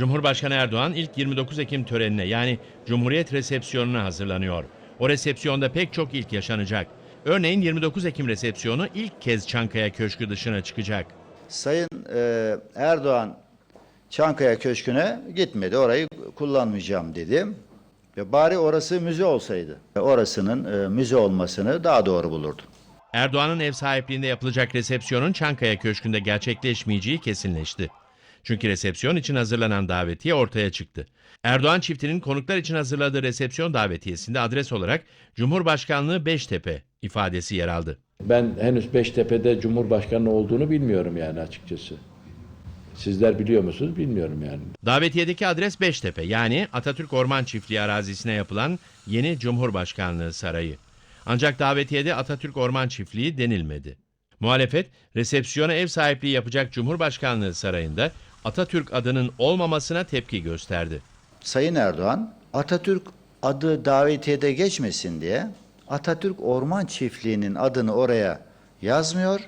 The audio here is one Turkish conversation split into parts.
Cumhurbaşkanı Erdoğan ilk 29 Ekim törenine yani Cumhuriyet resepsiyonuna hazırlanıyor. O resepsiyonda pek çok ilk yaşanacak. Örneğin 29 Ekim resepsiyonu ilk kez Çankaya Köşkü dışına çıkacak. Sayın e, Erdoğan Çankaya Köşkü'ne gitmedi. Orayı kullanmayacağım dedi. Ve bari orası müze olsaydı. Orasının e, müze olmasını daha doğru bulurdum. Erdoğan'ın ev sahipliğinde yapılacak resepsiyonun Çankaya Köşkü'nde gerçekleşmeyeceği kesinleşti. Çünkü resepsiyon için hazırlanan davetiye ortaya çıktı. Erdoğan çiftinin konuklar için hazırladığı resepsiyon davetiyesinde adres olarak Cumhurbaşkanlığı Beştepe ifadesi yer aldı. Ben henüz Beştepe'de Cumhurbaşkanı olduğunu bilmiyorum yani açıkçası. Sizler biliyor musunuz bilmiyorum yani. Davetiyedeki adres Beştepe yani Atatürk Orman Çiftliği arazisine yapılan yeni Cumhurbaşkanlığı Sarayı. Ancak davetiyede Atatürk Orman Çiftliği denilmedi. Muhalefet, resepsiyona ev sahipliği yapacak Cumhurbaşkanlığı Sarayı'nda Atatürk adının olmamasına tepki gösterdi. Sayın Erdoğan Atatürk adı davetiyede geçmesin diye Atatürk Orman Çiftliği'nin adını oraya yazmıyor,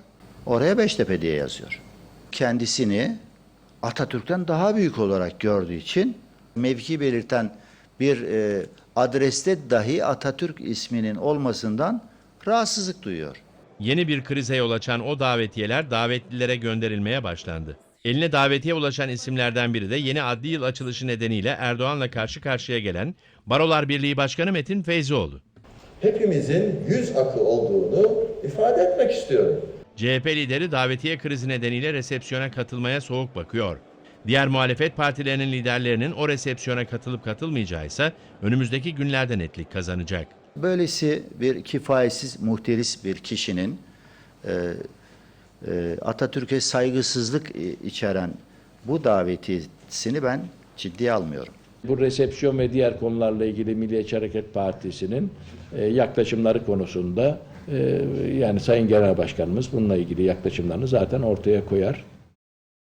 oraya Beştepe diye yazıyor. Kendisini Atatürk'ten daha büyük olarak gördüğü için mevki belirten bir e, adreste dahi Atatürk isminin olmasından rahatsızlık duyuyor. Yeni bir krize yol açan o davetiyeler davetlilere gönderilmeye başlandı. Eline davetiye ulaşan isimlerden biri de yeni adli yıl açılışı nedeniyle Erdoğan'la karşı karşıya gelen Barolar Birliği Başkanı Metin Feyzioğlu. hepimizin yüz akı olduğunu ifade etmek istiyorum. CHP lideri davetiye krizi nedeniyle resepsiyona katılmaya soğuk bakıyor. Diğer muhalefet partilerinin liderlerinin o resepsiyona katılıp katılmayacağı ise önümüzdeki günlerde netlik kazanacak. Böylesi bir kifayetsiz, muhteris bir kişinin e, e, Atatürk'e saygısızlık içeren bu davetiyesini ben ciddiye almıyorum. Bu resepsiyon ve diğer konularla ilgili Milliyetçi Hareket Partisi'nin e, yaklaşımları konusunda e, yani Sayın Genel Başkanımız bununla ilgili yaklaşımlarını zaten ortaya koyar.